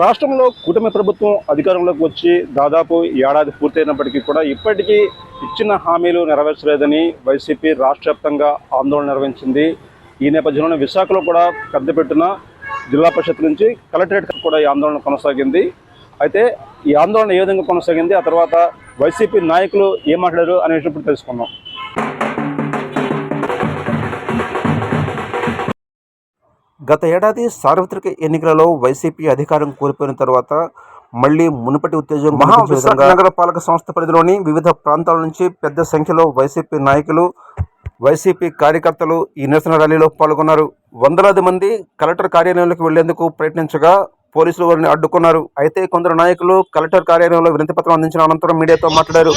రాష్ట్రంలో కూటమి ప్రభుత్వం అధికారంలోకి వచ్చి దాదాపు ఏడాది పూర్తయినప్పటికీ కూడా ఇప్పటికీ ఇచ్చిన హామీలు నెరవేర్చలేదని వైసీపీ రాష్ట్ర వ్యాప్తంగా ఆందోళన నిర్వహించింది. ఈ నేపథ్యంలో విశాఖలో కూడా పెద్దపెట్టున జిల్లా పరిషత్ నుంచి కలెక్టరేట్ కూడా ఈ ఆందోళన కొనసాగింది. అయితే ఈ ఆందోళన ఏ విధంగా కొనసాగింది? ఆ తర్వాత వైసీపీ నాయకులు ఏం మాట్లాడారు అనే విషయం ఇప్పుడు తెలుసుకుందాం. గత ఏడాది సార్వత్రిక ఎన్నికలలో వైసీపీ అధికారం కోల్పోయిన తర్వాత మళ్ళీ మునుపటి ఉత్తేజం మహావిశాఖ నగర పాలక సంస్థ పరిధిలోని వివిధ ప్రాంతాల నుంచి పెద్ద సంఖ్యలో వైసీపీ నాయకులు వైసీపీ కార్యకర్తలు ఈ నిరసన ర్యాలీలో పాల్గొన్నారు. వందలాది మంది కలెక్టర్ కార్యాలయంలోకి వెళ్ళేందుకు ప్రయత్నించగా పోలీసులు వారిని అడ్డుకున్నారు. అయితే కొందరు నాయకులు కలెక్టర్ కార్యాలయంలో వినతి పత్రం అందించిన అనంతరం మీడియాతో మాట్లాడారు.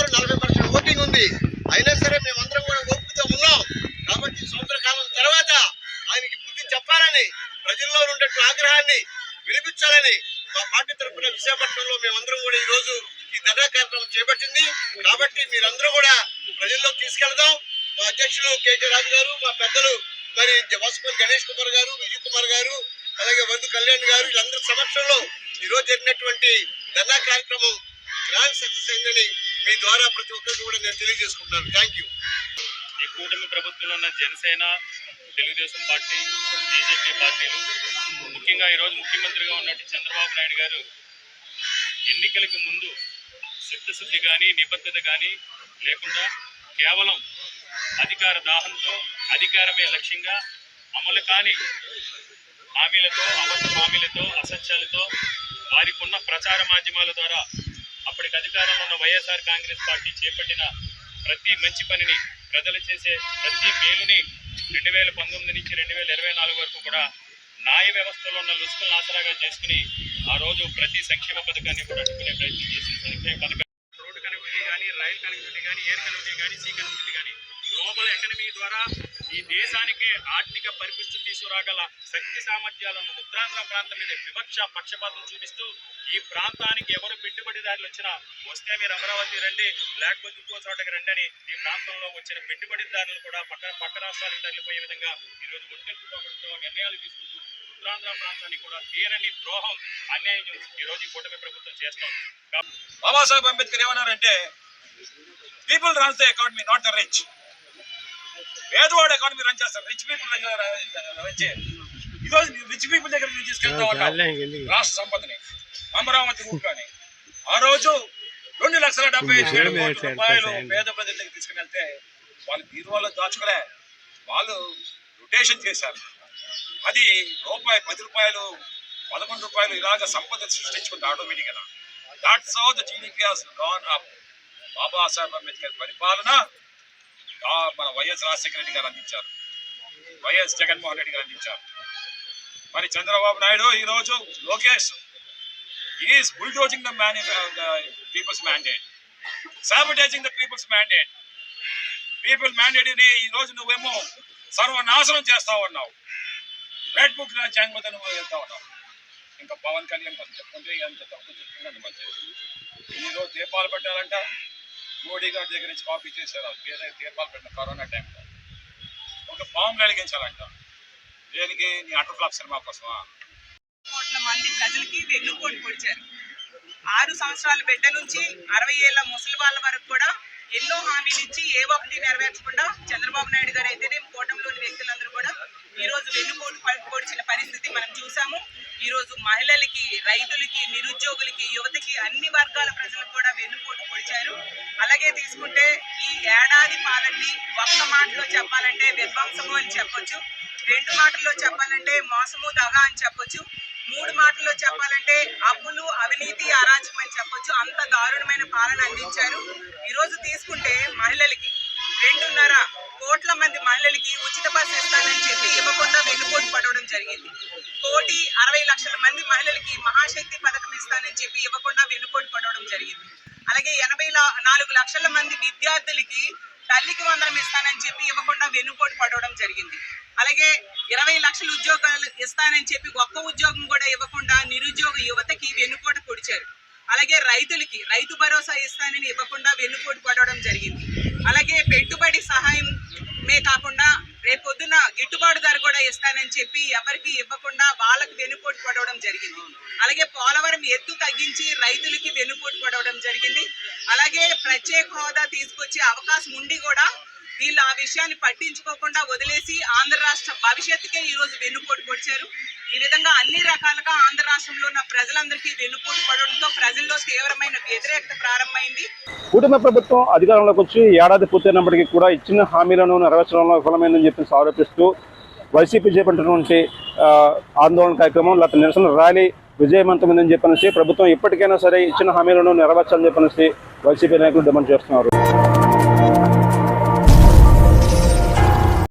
ప్రజల్లో ఉన్నట్టు ఆగ్రహాన్ని వినిపించాలని మా పార్టీ తరఫున విశాఖపట్నంలో మేమందరం కూడా ఈ రోజు ఈ ధర్నా కార్యక్రమం చేపట్టింది. కాబట్టి మీరందరూ కూడా ప్రజల్లోకి తీసుకెళ్దాం. మా అధ్యక్షులు కేకే రాజు గారు మా పెద్దలు మరి వాసుపల్లి గణేష్ కుమార్ గారు విజయ్ కుమార్ గారు అలాగే వరదు కళ్యాణ్ గారు వీళ్ళందరి సమక్షంలో ఈరోజు జరిగినటువంటి ధర్నా కార్యక్రమం గ్రాండ్ సక్సెస్ అయిందని మీ ద్వారా ప్రతి ఒక్కరికి కూడా నేను తెలియజేసుకుంటున్నాను. థ్యాంక్ యూ కూటమి ప్రభుత్వంలో ఉన్న జనసేన తెలుగుదేశం పార్టీ బీజేపీ పార్టీలు ముఖ్యంగా ఈరోజు ముఖ్యమంత్రిగా ఉన్నట్టు చంద్రబాబు నాయుడు గారు ఎన్నికలకు ముందు చిత్తశుద్ధి కానీ నిబద్ధత కానీ లేకుండా కేవలం అధికార దాహంతో అధికారమే లక్ష్యంగా అమలు కాని హామీలతో అబద్ధ హామీలతో అసత్యాలతో వారికి ఉన్న ప్రచార మాధ్యమాల ద్వారా అప్పటికి అధికారంలో ఉన్న వైఎస్ఆర్ కాంగ్రెస్ పార్టీ చేపట్టిన ప్రతి మంచి పనిని ప్రజలు చేసే ప్రతి మేలుని రెండు వేల పంతొమ్మిది నుంచి రెండు వేల ఇరవై నాలుగు వరకు కూడా న్యాయ వ్యవస్థలో ఉన్న లుసుకులను ఆసరాగా చేసుకుని ఆ రోజు ప్రతి సంక్షేమ పథకాన్ని కూడా అడ్డుకునే ప్రయత్నం చేసింది సంక్షేమ పథకం. రోడ్డు కనెక్టివిటీ కానీ రైల్ కనెక్టివిటీ కానీ ఎయిర్ కనెక్టివిటీ కానీ సీ కనెక్టివిటీ కానీ గ్లోబల్ ఎకనమీ ద్వారా ఈ దేశానికి ఆర్థిక పరిపుష్టి తీసుకురాగల శక్తి సామర్థ్యాలను ఉత్తరాంధ్ర ప్రాంతం మీద వివక్ష పక్షపాతం చూపిస్తూ ఈ ప్రాంతానికి ఎవరు పెట్టుబడిదారులు వచ్చినా వస్తే మీరు అమరావతి రండి లేకపోతే ఇంకో చోటకి రండి అని ఈ ప్రాంతంలో వచ్చిన పెట్టుబడిదారులు కూడా పక్క పక్క రాష్ట్రాలకు తరలిపోయే విధంగా ఈరోజు ప్రభుత్వం నిర్ణయాలు తీసుకుంటూ ఉత్తరాంధ్ర ప్రాంతానికి కూడా తీరని ద్రోహం అన్యాయం ఈ రోజు ఈ కూటమి ప్రభుత్వం చేస్తోంది. బాబాసాహెబ్ అంబేద్కర్ ఏమన్నారంటే people runs the economy not the rich పేదవాడు ఎకానమీ రన్ చేస్తారు. రిచ్ పీపుల్ దగ్గర చేయరు ఈరోజు రిచ్ పీపుల్ దగ్గర నుంచి తీసుకెళ్తా రాష్ట్ర సంపదని అమరావతి రూట్లోని ఆ రోజు రెండు లక్షల డెబ్బై ఐదు వేల కోట్ల రూపాయలు పేద ప్రజల దగ్గర తీసుకుని వెళ్తే వాళ్ళు బీరువాలో దాచుకోలే వాళ్ళు రొటేషన్ చేశారు. అది రూపాయి పది రూపాయలు పదకొండు రూపాయలు ఇలాగ సంపద సృష్టించుకుంది ఆటోమేటిక్గా that's how the GDP has gone up Babasaheb Ambedkar పరిపాలన మన వైఎస్ రాజశేఖర రెడ్డి గారు అందించారు. వైఎస్ జగన్మోహన్ రెడ్డి గారు అందించారు. మరి చంద్రబాబు నాయుడు ఈ రోజు Lokesh is bulldozing the man people's mandate sabotaging the people's mandate people మ్యాండేట్ని ఈ రోజు నువ్వేమో సర్వనాశనం చేస్తా ఉన్నావు. రెడ్ బుక్ జాంగ్మత నువ్వు వెళ్తా ఉన్నావు. ఇంకా పవన్ కళ్యాణ్ కొంత చెప్పుకుంటే ఎంత తప్పు చెప్తుందని మంచిది ఈ రోజు దీపాలు పెట్టాలంట. మోడీ గారి దగ్గర నుంచి కాపీ చేశారు. ఏదైతే దీపాలు పెట్టిన కరోనా టైంలో. ఒక బాంబులు వెలిగించాలంట. దేనికి? నీ అటర్ ఫ్లాప్ సినిమా కోసమా? కోట్ల మంది ప్రజలకి వెన్నుపోటు పొడిచారు. ఆరు సంవత్సరాల బిడ్డ నుంచి అరవై ఏళ్ళ ముసలి వాళ్ళ వరకు కూడా ఎన్నో హామీలు ఇచ్చి ఏ ఒక్కటి నెరవేర్చకుండా చంద్రబాబు నాయుడు గారు అయితేనే కూటమిలోని వ్యక్తులందరూ కూడా ఈ రోజు వెన్నుపోటు పొడిచిన పరిస్థితి మనం చూసాము ఈ రోజు మహిళలకి రైతులకి నిరుద్యోగులకి యువతకి అన్ని వర్గాల ప్రజలకు కూడా వెన్నుపోటు పొడిచారు. అలాగే తీసుకుంటే ఈ ఏడాది పాలనని ఒక్క మాటలో చెప్పాలంటే విధ్వంసము అని చెప్పొచ్చు. రెండు మాటల్లో చెప్పాలంటే మోసము దగా అని చెప్పొచ్చు. మూడు మాటల్లో చెప్పాలంటే అప్పులు అవినీతి అరాచకం అని చెప్పొచ్చు. అంత దారుణమైన పాలన అందించారు. ఈరోజు తీసుకుంటే మహిళలకి రెండున్నర కోట్ల మంది మహిళలకి ఉచిత బస్సు ఇస్తానని చెప్పి ఇవ్వకుండా వెన్నుపోటు పడవడం జరిగింది. కోటి అరవై లక్షల మంది మహిళలకి మహాశక్తి పథకం ఇస్తానని చెప్పి ఇవ్వకుండా వెన్నుపోటు పడవడం జరిగింది. అలాగే ఎనభై నాలుగు లక్షల మంది విద్యార్థులకి తల్లికి వందనం ఇస్తానని చెప్పి ఇవ్వకుండా వెన్నుపోటు పడవడం జరిగింది. అలాగే ఇరవై లక్షల ఉద్యోగాలు ఇస్తానని చెప్పి ఒక్క ఉద్యోగం కూడా ఇవ్వకుండా నిరుద్యోగ యువతకి వెన్నుపోటు పొడిచారు. అలాగే రైతులకి రైతు భరోసా ఇస్తానని ఇవ్వకుండా వెన్నుపోటు పడవడం జరిగింది. అలాగే పెట్టుబడి సహాయమే కాకుండా రేపొద్దున గిట్టుబాటు ధర కూడా ఇస్తానని చెప్పి ఎవరికి ఇవ్వకుండా వాళ్ళకి వెనుపోటు పడవడం జరిగింది. అలాగే పోలవరం ఎత్తు తగ్గించి రైతులకి వెనుపోటు పడవడం జరిగింది. అలాగే ప్రత్యేక హోదా తీసుకొచ్చే అవకాశం ఉండి కూడా వీళ్ళు ఆ విషయాన్ని పట్టించుకోకుండా వదిలేసి ఆంధ్ర రాష్ట్ర భవిష్యత్తుకే ఈరోజు వెన్నుపోటు పొడిచారు. ఈ విధంగా అన్ని రకాలుగా ఆంధ్ర రాష్ట్రంలో ఉన్న ప్రజలందరికీ వెన్నుపోటు పడడంతో ప్రజల్లో తీవ్రమైన వ్యతిరేకత ప్రారంభమైంది. కూటమి ప్రభుత్వం అధికారంలోకి వచ్చి ఏడాది పూర్తయినప్పటికీ కూడా ఇచ్చిన హామీలను నెరవేర్చడంలో విఫలమైందని చెప్పి ఆరోపిస్తూ వైసీపీ చేపట్టినటువంటి ఆందోళన కార్యక్రమం లేకపోతే నిరసన ర్యాలీ విజయవంతమైందని చెప్పనేసి ప్రభుత్వం ఇప్పటికైనా సరే ఇచ్చిన హామీలను నెరవేర్చాలని చెప్పనేసి వైసీపీ నాయకులు డిమాండ్ చేస్తున్నారు.